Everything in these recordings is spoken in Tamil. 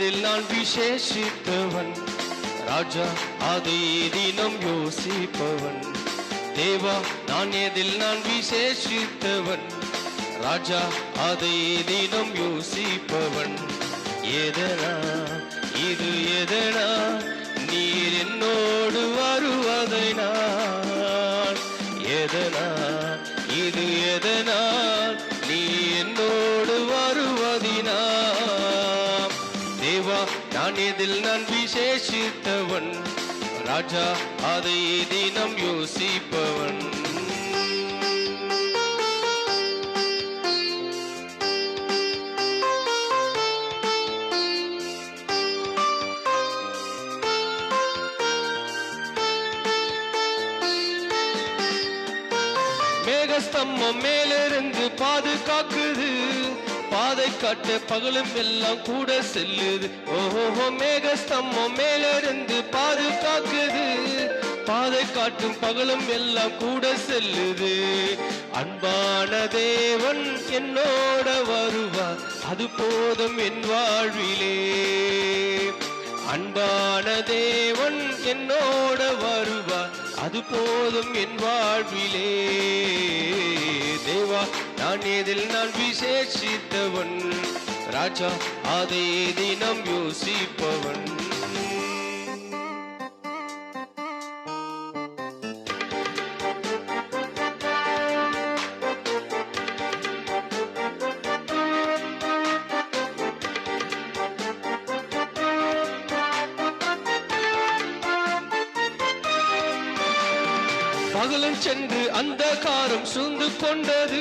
அதில் நான் விசேஷித்தவன் ராஜா அதை தினம் யோசிப்பவன் தேவா நான் எதில் நான் விசேஷித்தவன் ராஜா அதை தினம் யோசிப்பவன் எதனா இது எதனா நீர் என்னோடு வருவதை நான் எதனா இது எதனா தேவா நான் எதில் நான் விசேஷித்தவன். ராஜா அதை தினம் யோசிப்பவன். மேகஸ்தம்மம் மேலிருந்து பாதுகாக்குது. பாதை காட்டு பகலும் எல்லாம் கூட செல்லுது. ஓஹோ மேகஸ்தம்பம் மேலிருந்து பாதுகாக்குது. பாதை காட்டும் பகலும் எல்லாம் கூட செல்லுது. அன்பான தேவன் என்னோட வருவார். அது போதும் என் வாழ்விலே. அன்பான தேவன் என்னோட வருவார். அது போதும் என் வாழ்விலே. தேவா நான் எதில் நான் விசேஷித்தவன்? ராஜா அதை தினம் யோசிப்பவன். பகலும் சென்று அந்த காரம் சூழ்ந்து கொண்டது.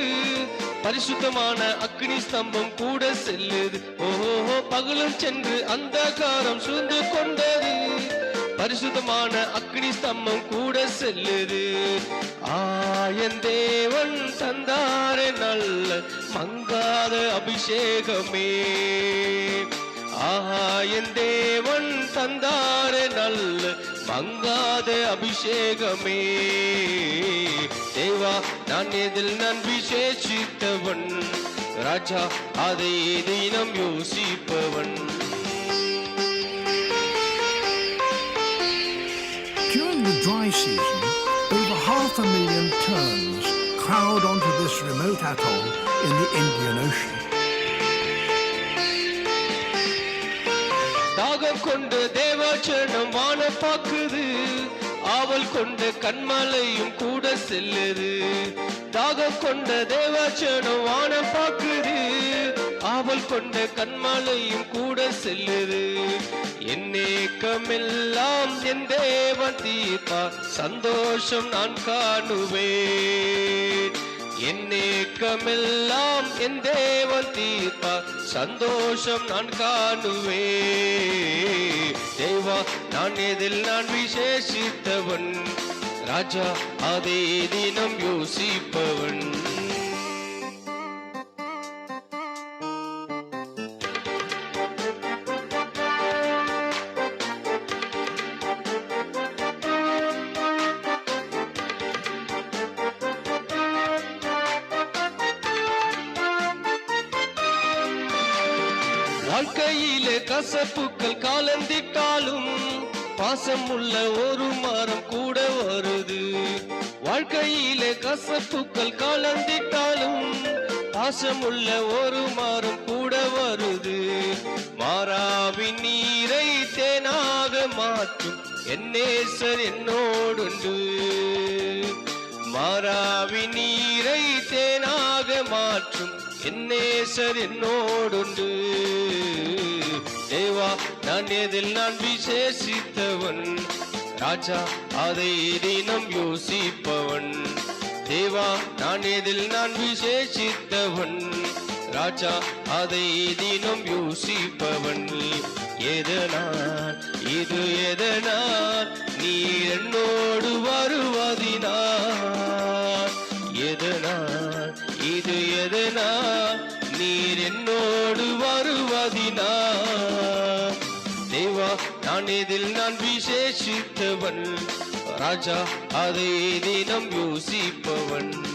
பரிசுத்தமான அக்னி ஸ்தம்பம் கூட செல்லுது. ஓஹோ பகலும் சென்று அந்த காரம் சூழ்ந்து கொண்டது. பரிசுத்தமான அக்னி ஸ்தம்பம் கூட செல்லுது. ஆயன் தேவன் தந்தாரே நல்ல மங்காத அபிஷேகமே. ஆயன் தேவன் தந்தாரே நல்ல மங்காத அபிஷேகமே தேவா நான் எதில் நான் விசேஷித்தவன் ராஜா அதை தினம் யோசிப்பவன் During the dry season, over half a million terns crowd onto this remote atoll in the Indian Ocean. தாகம் கொண்டு தேவாச்சனம் வான பாக்குது ஆவல் கொண்ட கண்மலையும் கூட செல்லுது. தாகம் கொண்ட தேவாச்சனம் வான பாக்குது ஆவல் கொண்ட கண்மலையும் கூட செல்லுது. என் ஏக்கமெல்லாம் என் தேவன் தீர்ப்பார். சந்தோஷம் நான் காணுவேன். என் ஏக்கமெல்லாம் என் தேவன் தீர்ப்பார் சந்தோஷம் நான் காணுவே தேவா நான் எதில் நான் விசேஷித்தவன்? ராஜா அதை தினம் வாழ்க்கையிலே கசப்புக்கள் காலந்திட்டாலும் பாசம் உள்ள ஒரு மரம் கூட வருது. வாழ்க்கையிலே கசப்புக்கள் காலந்திட்டாலும் பாசம் உள்ள ஒரு மரம் கூட வருது. மாறாவின் நீரை தேனாக மாற்றும் என்னேசர் என்னோடுண்டு. மாறாவி நீரை தேனாக மாற்றும் என்னேசர் என்னோடுண்டு. தேவா நான் எதில் நான் விசேஷித்தவன்? ராஜா அதை தினம் யோசிப்பவன். தேவா நான் எதில் நான் விசேஷித்தவன்? ராஜா அதை தினம் யோசிப்பவன். எதனால்? இது எதனால்? நீ என்னோடு வருவதினால் தேவா நான் இதில் நான் விசேஷித்தவன்? ராஜா அதை தினம் யோசிப்பவன்.